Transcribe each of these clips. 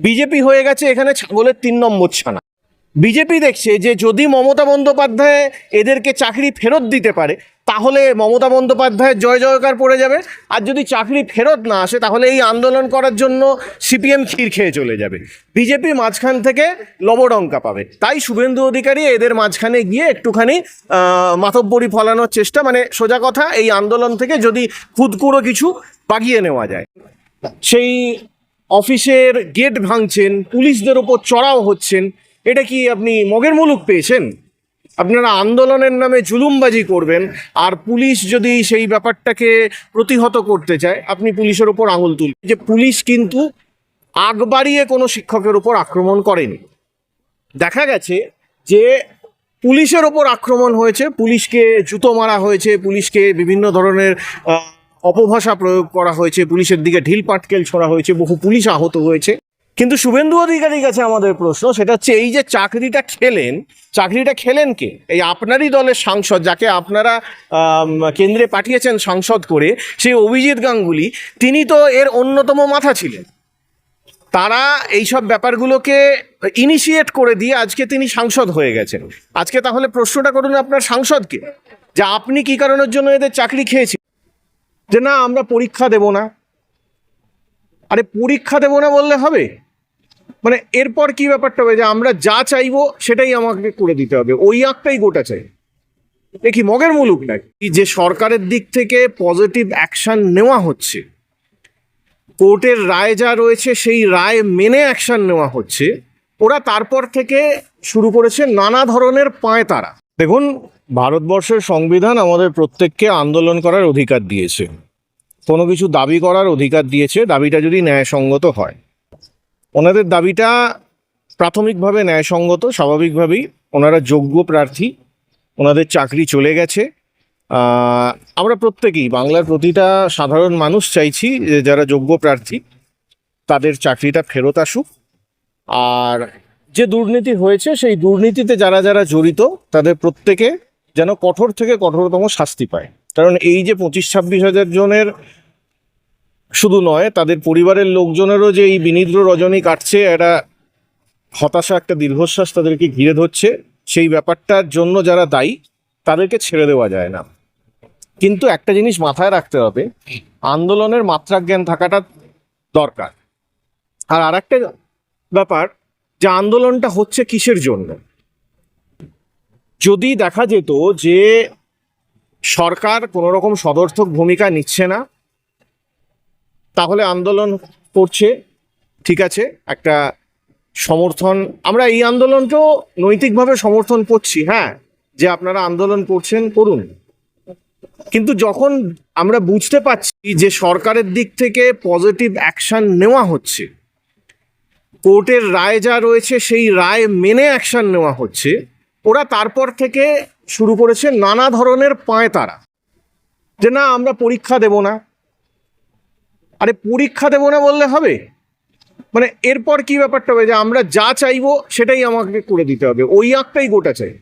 BJP হয়ে গেছে এখানে ছাগলের তিন নম্বর ছানা। বিজেপি দেখছে যে যদি মমতা বন্দ্যোপাধ্যায় এদেরকে চাকরি ফেরত দিতে পারে তাহলে মমতা বন্দ্যোপাধ্যায়ের জয় জয়কার পড়ে যাবে। আর যদি চাকরি ফেরত না আসে তাহলে এই আন্দোলন করার জন্য সিপিএম ক্ষীর খেয়ে চলে যাবে। বিজেপি মাঝখান থেকে লবডঙ্কা পাবে। তাই শুভেন্দু অধিকারী এদের মাঝখানে গিয়ে একটুখানি আহ, মাতব্বরি ফলানোর চেষ্টা মানে সোজা কথা এই আন্দোলন থেকে যদি খুদকুড়ো কিছু বাগিয়ে নেওয়া যায়। সেই অফিসের গেট ভাঙছেন, পুলিশদের ওপর চড়াও হচ্ছেন, এটা কি আপনি মগের মুলুক পেয়েছেন? আপনারা আন্দোলনের নামে জুলুমবাজি করবেন, আর পুলিশ যদি সেই ব্যাপারটাকে প্রতিহত করতে চায়, আপনি পুলিশের ওপর আঙুল তুলবেন। যে পুলিশ কিন্তু আগ বাড়িয়ে কোনো শিক্ষকের ওপর আক্রমণ করেনি। দেখা গেছে যে পুলিশের ওপর আক্রমণ হয়েছে, পুলিশকে জুতো মারা হয়েছে, পুলিশকে বিভিন্ন ধরনের অপভাষা প্রয়োগ করা হয়েছে, পুলিশের দিকে ঢিল পাটকেল ছোড়া হয়েছে, বহু পুলিশ আহত হয়েছে। কিন্তু শুভেন্দু অধিকারীর কাছে আমাদের প্রশ্ন, সেটা হচ্ছে এই যে চাকরিটা খেলেন চাকরিটা খেলেন কে? এই আপনারই দলের সাংসদ যাকে আপনারা কেন্দ্রে পাঠিয়েছেন সাংসদ করে, সেই অভিজিৎ গাঙ্গুলি, তিনি তো এর অন্যতম মাথা ছিলেন। তারা এইসব ব্যাপারগুলোকে ইনিশিয়েট করে দিয়ে আজকে তিনি সাংসদ হয়ে গেছেন। আজকে তাহলে প্রশ্নটা করুন আপনার সাংসদকে, যে আপনি কি কারণের জন্য এদের চাকরি খেয়েছি যে না, আমরা পরীক্ষা দেব না। আরে, পরীক্ষা দেব না বললে হবে? মানে এরপর কি ব্যাপারটা হবে? যে আমরা যা চাইব, সেটাই আমাকে করে দিতে হবে। ওই আঁকটাই গোটা চাই। দেখি মগের মুলুক নাকি যে সরকারের দিক থেকে পজিটিভ অ্যাকশন নেওয়া হচ্ছে, কোর্টের রায় যা রয়েছে, সেই রায় মেনে অ্যাকশন নেওয়া হচ্ছে, ওরা তারপর থেকে শুরু করেছে নানা ধরনের পায় তারা দেখুন, ভারতবর্ষের সংবিধান আমাদের প্রত্যেককে আন্দোলন করার অধিকার দিয়েছে। কোনো কিছু দাবি করার অধিকার দিয়েছে, দাবিটা যদি ন্যায়সঙ্গত হয়। ওনাদের দাবিটা প্রাথমিকভাবে ন্যায়সঙ্গত, স্বাভাবিকভাবেই ওনারা যোগ্য প্রার্থী, ওনাদের চাকরি চলে গেছে। আমরা প্রত্যেকেই, বাংলার প্রতিটা সাধারণ মানুষ চাইছি যে যারা যোগ্য প্রার্থী, তাদের চাকরিটা ফেরত আসুক। আর যে দুর্নীতি হয়েছে, সেই দুর্নীতিতে যারা যারা জড়িত, তাদের প্রত্যেকে যেন কঠোর থেকে কঠোরতম শাস্তি পায়। কারণ এই যে পঁচিশ, ছাব্বিশ হাজার জনের শুধু নয়, তাদের পরিবারের লোকজনেরও যে এই বিনিদ্র রজনী কাটছে, একটা হতাশা, একটা দীর্ঘশ্বাস তাদেরকে ঘিরে ধরছে, সেই ব্যাপারটার জন্য যারা দায়ী, তাদেরকে ছেড়ে দেওয়া যায় না। কিন্তু একটা জিনিস মাথায় রাখতে হবে, আন্দোলনের মাত্রাজ্ঞান থাকাটা দরকার। আর আরেকটা ব্যাপার যে আন্দোলনটা হচ্ছে কিসের জন্য? যদি দেখা যেত যে সরকার কোনো রকম সদর্থক ভূমিকা নিচ্ছে না, তাহলে আন্দোলন করছে, ঠিক আছে, একটা সমর্থন, আমরা এই আন্দোলনকেও নৈতিকভাবে সমর্থন করছি হ্যাঁ যে আপনারা আন্দোলন করছেন, করুন। কিন্তু যখন আমরা বুঝতে পারছি যে সরকারের দিক থেকে পজিটিভ অ্যাকশন নেওয়া হচ্ছে কোর্টের রায় যা রয়েছে, সেই রায় মেনে অ্যাকশন নেওয়া হচ্ছে। ওরা তারপর থেকে শুরু করেছে নানা ধরনের পায় তারা যে না, আমরা পরীক্ষা দেব না। আরে, পরীক্ষা দেব না বললে হবে? মানে এরপর কি ব্যাপারটা হবে? যে আমরা যা চাইব, সেটাই আমাকে করে দিতে হবে। ওই আঁকটাই গোটা চাই।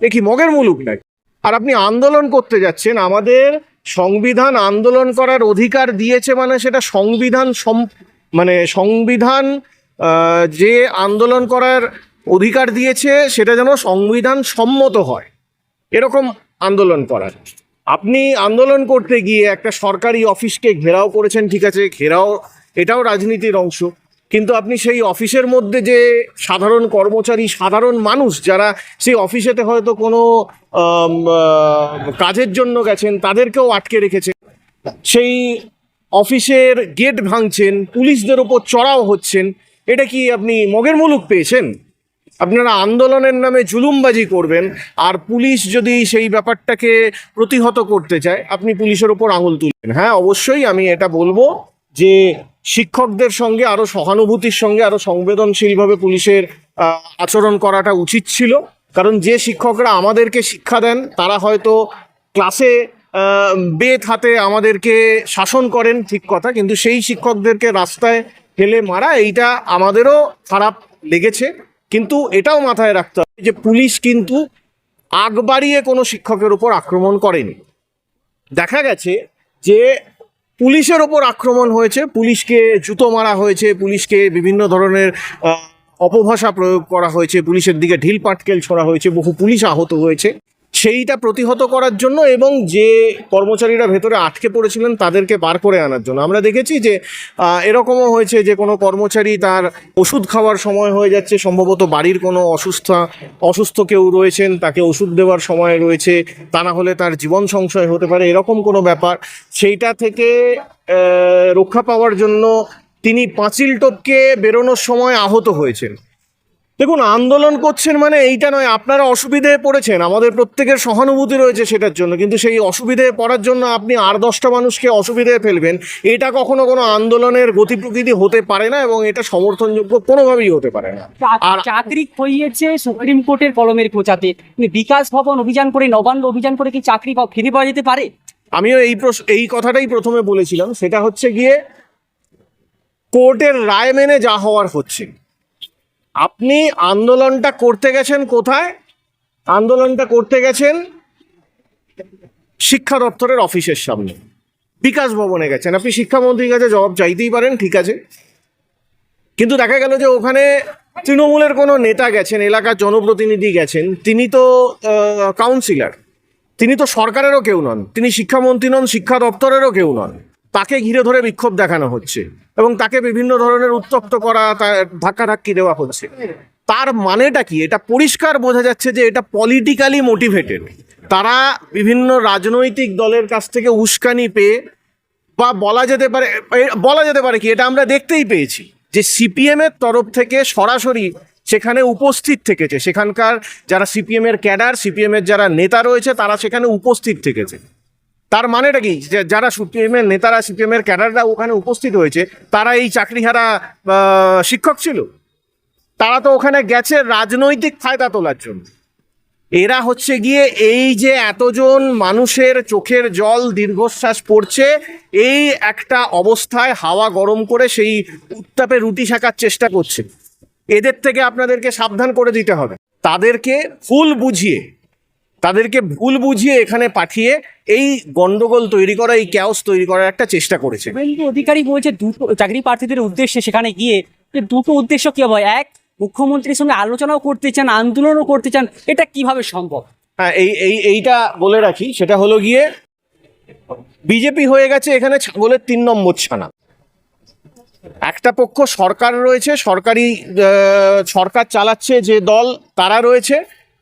দেখি, মগের মুলুক নাকি? আর আপনি আন্দোলন করতে যাচ্ছেন, আমাদের সংবিধান আন্দোলন করার অধিকার দিয়েছে মানে সেটা সংবিধান মানে সংবিধান যে আন্দোলন করার অধিকার দিয়েছে, সেটা যেন সংবিধান সম্মত হয়। এরকম আন্দোলন করার আপনি আন্দোলন করতে গিয়ে একটা সরকারি অফিসকে ঘেরাও করেছেন, ঠিক আছে, ঘেরাও, এটাও রাজনীতির অংশ। কিন্তু আপনি সেই অফিসের মধ্যে যে সাধারণ কর্মচারী, সাধারণ মানুষ, যারা সেই অফিসেতে হয়তো কোনো কাজের জন্য গেছেন, তাদেরকেও আটকে রেখেছে। সেই অফিসের গেট ভাঙছেন, পুলিশদের ওপর চড়াও হচ্ছেন এটা কি আপনি মগের মুলুক পেয়েছেন? আপনারা আন্দোলনের নামে জুলুমবাজি করবেন আর পুলিশ যদি সেই ব্যাপারটাকে প্রতিহত করতে চায়, আপনি পুলিশের ওপর আঙুল তুলবেন। হ্যাঁ অবশ্যই আমি এটা বলব যে শিক্ষকদের সঙ্গে, আরও সহানুভূতির সঙ্গে, আরও সংবেদনশীলভাবে পুলিশের আচরণ করাটা উচিত ছিল। কারণ যে শিক্ষকরা আমাদেরকে শিক্ষা দেন, তারা হয়তো ক্লাসে বেত হাতে আমাদেরকে শাসন করেন, ঠিক কথা। কিন্তু সেই শিক্ষকদেরকে রাস্তায় ফেলে মারা, এইটা আমাদেরও খারাপ লেগেছে। কিন্তু এটাও মাথায় রাখতে হবে যে পুলিশ কিন্তু আগ বাড়িয়ে কোনো শিক্ষকের উপর আক্রমণ করেনি। দেখা গেছে যে পুলিশের ওপর আক্রমণ হয়েছে, পুলিশকে জুতো মারা হয়েছে, পুলিশকে বিভিন্ন ধরনের অপভাষা প্রয়োগ করা হয়েছে, পুলিশের দিকে ঢিল পাটকেল ছোড়া হয়েছে, বহু পুলিশ আহত হয়েছে। সেইটা প্রতিহত করার জন্য এবং যে কর্মচারীরা ভেতরে আটকে পড়েছিলেন তাদেরকে বার করে আনার জন্য। আমরা দেখেছি যে এরকমও হয়েছে যে কোনো কর্মচারী তার ওষুধ খাওয়ার সময় হয়ে যাচ্ছে, সম্ভবত বাড়ির কোনো অসুস্থ অসুস্থ কেউ রয়েছেন, তাকে ওষুধ দেওয়ার সময় রয়েছে, তা না হলে তার জীবন সংশয় হতে পারে, এরকম কোনো ব্যাপার। সেইটা থেকে রক্ষা পাওয়ার জন্য তিনি পাঁচিল টপকে বেরোনোর সময় আহত হয়েছেন। দেখুন আন্দোলন করছেন মানে এইটা নয় আপনারা অসুবিধে পড়েছেন আমাদের প্রত্যেকের সহানুভূতি রয়েছে সেটার জন্য কিন্তু সেই অসুবিধে পড়ার জন্য আপনি আর দশটা মানুষকে অসুবিধায় ফেলবেন এটা কখনো কোনো আন্দোলনের গতি প্রকৃতি হতে পারে না এবং এটা সমর্থনযোগ্য কোনোভাবেই হতে পারে না। আর চাকরি খইয়েছে সুপ্রিম কোর্টের কলমের খোঁচাতে। বিকাশ ভবন অভিযান করে নবান্ন অভিযান করে কি চাকরি ফিরে পাওয়া যেতে পারে? আমিও এই প্রশ্ন এই কথাটাই প্রথমে বলেছিলাম সেটা হচ্ছে গিয়ে কোর্টের রায় মেনে যা হওয়ার হচ্ছে। আপনি আন্দোলনটা করতে গেছেন কোথায়? আন্দোলনটা করতে গেছেন শিক্ষা দপ্তরের অফিসের সামনে। বিকাশ ভবনে গেছেন। আপনি শিক্ষামন্ত্রীর কাছে জবাব চাইতেই পারেন, ঠিক আছে? কিন্তু দেখা গেল যে ওখানে তৃণমূলের কোনো নেতা গেছেন, এলাকার জনপ্রতিনিধি গেছেন, তিনি তো কাউন্সিলর তিনি তো সরকারেরও কেউ নন, তিনি শিক্ষামন্ত্রী নন, শিক্ষা দপ্তরেরও কেউ নন। তাকে ঘিরে ধরে বিক্ষোভ দেখানো হচ্ছে এবং তাকে বিভিন্ন ধরনের উত্তপ্ত করা তার ধাক্কাধাক্কি দেওয়া হচ্ছে। তার মানেটা কি? এটা পরিষ্কার বোঝা যাচ্ছে যে এটা পলিটিক্যালি মোটিভেটেড তারা বিভিন্ন রাজনৈতিক দলের কাছ থেকে উস্কানি পেয়ে বা বলা যেতে পারে বলা যেতে পারে কি? এটা আমরা দেখতেই পেয়েছি যে সিপিএম এর তরফ থেকে সরাসরি সেখানে উপস্থিত থেকেছে। সেখানকার যারা সিপিএম এর ক্যাডার, সিপিএম এর যারা নেতা রয়েছে, তারা সেখানে উপস্থিত থেকেছে। তার মানেটা কি? যারা সিপিএম এর নেতারা সিপিএম এর ক্যাডাররা ওখানে উপস্থিত হয়েছে, তারা এই চাকরিহারা শিক্ষক ছিল? তারা তো ওখানে গেছে রাজনৈতিক ফায়দা তোলার জন্য। এরা হচ্ছে গিয়ে এই যে এতজন মানুষের চোখের জল দীর্ঘশ্বাস পড়ছে, এই একটা অবস্থায় হাওয়া গরম করে সেই উত্তাপে রুটি শাকার চেষ্টা করছে। এদের থেকে আপনাদেরকে সাবধান করে দিতে হবে। তাদেরকে ফুল বুঝিয়ে তাদেরকে ভুল বুঝিয়ে এখানে পাঠিয়ে এই গন্ডগোল তৈরি করা এই ক্যাওস তৈরি করার একটা চেষ্টা করেছে। শুভেন্দু অধিকারী বলছে দুটো চাকরি প্রার্থীদের উদ্দেশ্যে সেখানে গিয়ে যে দুটো উদ্দেশ্য কি হয় এক মুখ্যমন্ত্রীর সঙ্গে আলোচনাও করতে চান আন্দোলনও করতে চান এটা কীভাবে সম্ভব? হ্যাঁ এই এই এইটা বলে রাখি সেটা হলো গিয়ে বিজেপি হয়ে গেছে এখানে ছাগলের তিন নম্বর ছানা। একটা পক্ষ সরকার রয়েছে সরকারি সরকার চালাচ্ছে যে দল তারা রয়েছে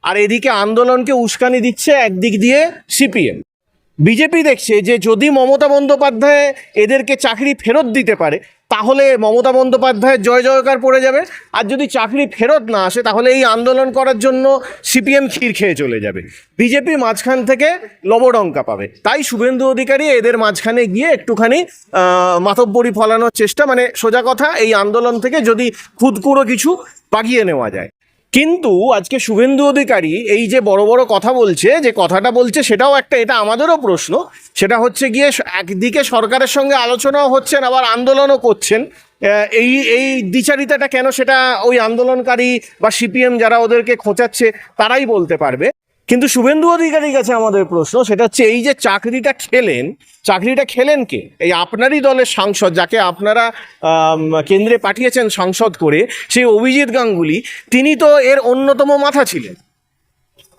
আর এদিকে আন্দোলনকে উস্কানি দিচ্ছে একদিক দিয়ে সিপিএম। বিজেপি দেখছে যে যদি মমতা বন্দ্যোপাধ্যায় এদেরকে চাকরি ফেরত দিতে পারে, তাহলে মমতা বন্দ্যোপাধ্যায়ের জয় জয়কার পড়ে যাবে। আর যদি চাকরি ফেরত না আসে, তাহলে এই আন্দোলন করার জন্য সিপিএম ক্ষীর খেয়ে চলে যাবে। বিজেপি মাঝখান থেকে লবডঙ্কা পাবে। তাই শুভেন্দু অধিকারী এদের মাঝখানে গিয়ে একটুখানি মাতব্বরি ফলানোর চেষ্টা মানে সোজা কথা, এই আন্দোলন থেকে যদি খুদকুড়ো কিছু বাগিয়ে নেওয়া যায়। কিন্তু আজকে শুভেন্দু অধিকারী এই যে বড় বড় কথা বলছে, যে কথাটা বলছে সেটাও একটা, এটা আমাদেরও প্রশ্ন। সেটা হচ্ছে গিয়ে একদিকে সরকারের সঙ্গে আলোচনাও হচ্ছেন, আবার আন্দোলনও করছেন। এই এই দ্বিচারিতাটা কেন সেটা ওই আন্দোলনকারী বা সিপিএম যারা ওদেরকে খোঁচাচ্ছে, তারাই বলতে পারবে। কিন্তু শুভেন্দু অধিকারীর কাছে আমাদের প্রশ্ন, সেটা হচ্ছে এই যে চাকরিটা খেলেন চাকরিটা খেলেন কে? এই আপনারই দলের সাংসদ, যাকে আপনারা কেন্দ্রে পাঠিয়েছেন সাংসদ করে, সেই অভিজিৎ গাঙ্গুলি, তিনি তো এর অন্যতম মাথা ছিলেন।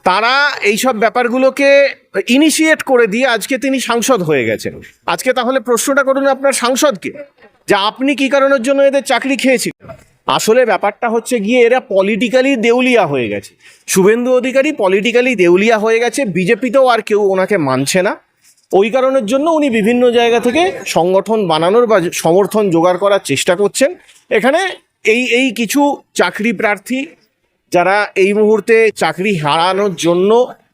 তারা এইসব ব্যাপারগুলোকে ইনিশিয়েট করে দিয়ে আজকে তিনি সাংসদ হয়ে গেছেন। আজকে তাহলে প্রশ্নটা করুন আপনার সাংসদকে যে আপনি কি কারণের জন্য এদের চাকরি খেয়েছিলেন? আসলে ব্যাপারটা হচ্ছে গিয়ে এরা পলিটিক্যালি দেউলিয়া হয়ে গেছে। শুভেন্দু অধিকারী পলিটিক্যালি দেউলিয়া হয়ে গেছে, বিজেপিতেও আর কেউ ওনাকে মানছে না। ওই কারণের জন্য উনি বিভিন্ন জায়গা থেকে সংগঠন বানানোর বা সমর্থন জোগাড় করার চেষ্টা করছেন। এখানে এই এই কিছু চাকরি প্রার্থী যারা এই মুহূর্তে চাকরি হারানোর জন্য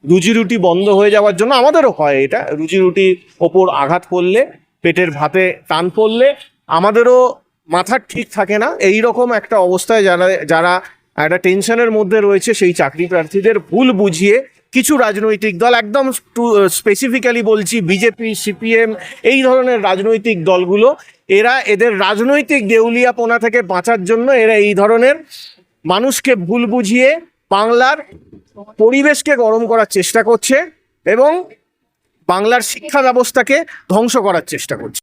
রুজি রুটি বন্ধ হয়ে যাওয়ার জন্য আমাদেরও হয় এটা, রুজি রুটির ওপর আঘাত পড়লে, পেটের ভাতে টান পড়লে আমাদেরও মাথা ঠিক থাকে না। এই রকম একটা অবস্থায় যারা যারা একটা টেনশনের মধ্যে রয়েছে, সেই চাকরি প্রার্থীদের ভুল বুঝিয়ে কিছু রাজনৈতিক দল, একদম স্পেসিফিক্যালি বলছি বিজেপি সিপিএম এই ধরনের রাজনৈতিক দলগুলো, এরা এদের রাজনৈতিক দেউলিয়াপনা থেকে বাঁচার জন্য এরা এই ধরনের মানুষকে ভুল বুঝিয়ে বাংলার পরিবেশকে গরম করার চেষ্টা করছে এবং বাংলার শিক্ষা ব্যবস্থাকে ধ্বংস করার চেষ্টা করছে।